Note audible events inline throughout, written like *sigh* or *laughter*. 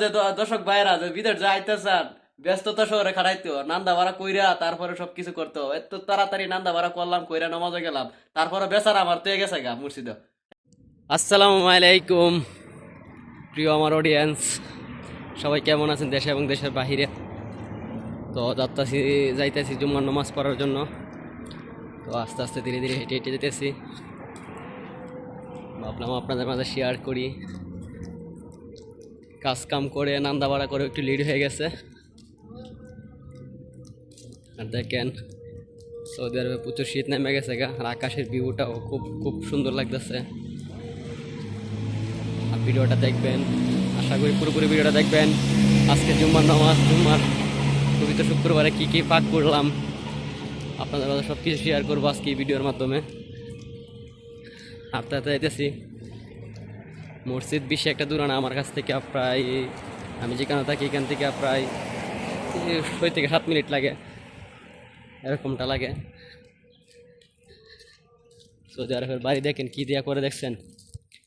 যে দর্শক ভাইরা যে বিদেশ যে আইতেছেন, ব্যস্ততা শহরে খাটাইতো নান্দা ভাড়া কইরা তারপরে সবকিছু করতো এত তাড়াতাড়ি নান্দা ভাড়া করলাম, কইরা নামাজে গেলাম, তারপরে বেচারা আমার তো গেছে গা মুর্শিদ আসসালামু আলাইকুম, প্রিয় আমার অডিয়েন্স সবাই কেমন আছেন দেশে এবং দেশের বাহিরে? তো যাত্রাছি যাইতেছি জুম্মার নামাজ পড়ার জন্য। তো আস্তে আস্তে ধীরে ধীরে হেঁটে হেঁটে যেতেছি। ভাবলাম আপনাদের মাঝে শেয়ার করি। কাজ কাম করে নান্দা ভাড়া করে একটু লিড হয়ে গেছে। আর দেখেন, সৌদি আরবে প্রচুর শীত নেমে গেছে গা, আর আকাশের ভিউটাও খুব খুব সুন্দর লাগতেছে। আর ভিডিওটা দেখবেন, আশা করি পুরোপুরি ভিডিওটা দেখবেন। আজকে জুম্মার নামাজ, জুম্মার পবিত্র শুক্রবারে কী কী পাক করলাম, আপনাদের সব কিছু শেয়ার করব আজকে এই ভিডিওর মাধ্যমে। হাঁটতে হাঁটতে যাইতেছি। মসজিদ বেশি একটা দূর না, আমার কাছ থেকে প্রায়, আমি যেখানে থাকি এখান থেকে প্রায় ছয় থেকে সাত মিনিট লাগে, এরকমটা লাগে। সৌদি আরবের বাড়ি দেখেন, কী দিয়া করে দেখছেন?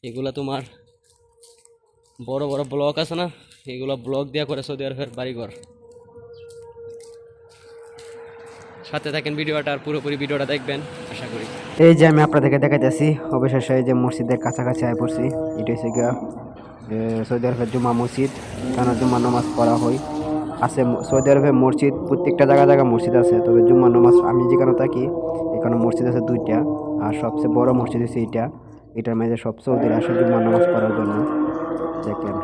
এগুলো তোমার বড় বড় ব্লক আছে না? এগুলো ব্লক দিয়া করে সৌদি আরবের বাড়িঘর। সাথে থাকেন ভিডিওটা আর পুরোপুরি ভিডিওটা দেখবেন আশা করি। এই যে আমি আপনাদেরকে দেখাইতেছি অবশেষে এই যে মসজিদের কাছাকাছি আয় পড়ছি। এটা হচ্ছে গিয়া সৌদি আরবের জুমা মসজিদ। কেন জুম্মা নামাজ পড়া হয়। আছে সৌদি আরবের মসজিদ প্রত্যেকটা জায়গা জায়গা মসজিদ আছে। তবে জুম্মা নামাজ আমি যেখানে থাকি এখানে মসজিদ আছে দুইটা। আর সবচেয়ে বড় মসজিদ হচ্ছে এইটা। এটার মাঝে সব সৌদিরা আসে জুম্মা নামাজ পড়ার জন্য। দেখেন।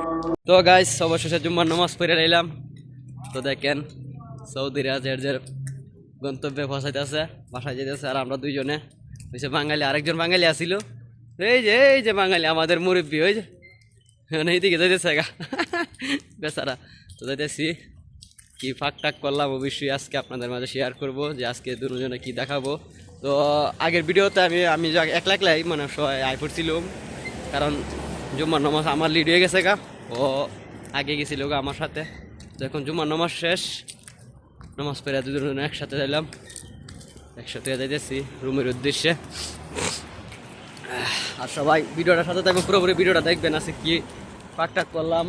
তো গাইস অবশেষে জুম্মার নামাজ পড়ে রইলাম। তো দেখেন সৌদিরা জের গন্তব্যে ফসাইতেছে বাসায় যেতেছে আর আমরা দুইজনে। হয়েছে বাঙালি, আরেকজন বাঙালি আসিল। এই যে এই যে বাঙালি, আমাদের মুরব্বী, ওই যে। মানে এইদিকে যাইতেছে গা। *laughs* বেচারা। তো যাইতেছি। কি ফাঁক টাক করলাম, অবশ্যই আজকে আপনাদের মাঝে শেয়ার করব যে আজকে দুজনে কি দেখাবো। তো আগের ভিডিওতে আমি আমি যা- একলা একলাই মানে সবাই আই পড়ছিলাম। কারণ জুম্মার নামাজ আমার লিড হয়ে গেছে গা। ও আগে গেছিল গা আমার সাথে। তো এখন জুম্মার নামাজ শেষ। নামাজ পড়ে দুজন একসাথে যাইলাম একসাথে যাইতেছি রুমের উদ্দেশ্যে আর সবাই ভিডিওটার সাথে থাকবে পুরোপুরি ভিডিওটা দেখবেন আছে কি পাক টাক করলাম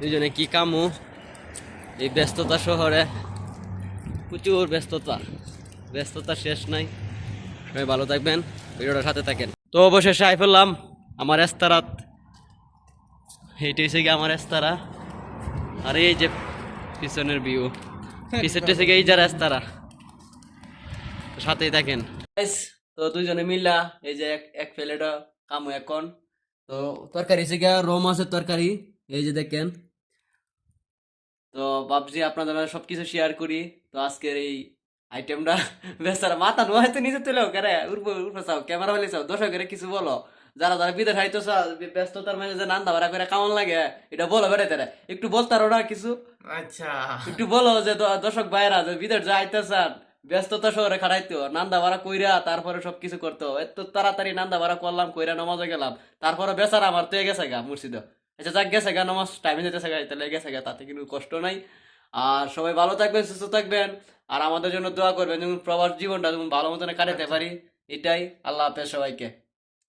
দুজনে কি কামু? এই ব্যস্ততা শহরে প্রচুর ব্যস্ততা। ব্যস্ততা শেষ নাই। সবাই ভালো থাকবেন ভিডিওটার সাথে থাকেন। তো অবশেষে আই ফেললাম আমার এস্তারাত এইটা হচ্ছে গিয়ে আমার এস্তারা আর এই যে পিছনের ভিউ থেকে এই যারা এস্তারা তো সাথেই তো মিল্লা এই যে এক এখন। তো তরকারি গিয়া তরকারি, এই যে দেখেন। তো ভাবছি আপনাদের সবকিছু শেয়ার করি। তো আজকের এই আইটেমটা বেচারা মাথা নোয়া হয়তো নিজে তুলেও কেরে উর্ফে উর্ফে চাও, ক্যামেরা বলে চাও, দর্শকের কিছু বলো। যারা যারা বিদেশ হাইতো ব্যস্ততার মাঝে যে নান্দা ভাড়া করে কেমন লাগে এটা বলো বেড়ে তারা। একটু বলতারো না কিছু? আচ্ছা। একটু বলো যে দর্শক ভাইরা যে বিদেশ যে আইতেছেন ব্যস্ততা শহরে খাটাইতো নান্দা ভাড়া কইরা তারপরে সবকিছু করতো। এত তাড়াতাড়ি নান্দা ভাড়া করলাম কইরা নামাজে গেলাম তারপরে বেচারা আমার তো গেছে গা মুর্শিদ আচ্ছা যাক গেছে গা নামাজ টাইমে যেতেছে গা তাহলে গেছে গা তাতে কিন্তু কষ্ট নাই। আর সবাই ভালো থাকবেন সুস্থ থাকবেন আর আমাদের জন্য দোয়া করবেন যেমন প্রবাস জীবনটা যেমন ভালো মতন কাটাতে পারি এটাই। আল্লাহ হাফেজ সবাইকে।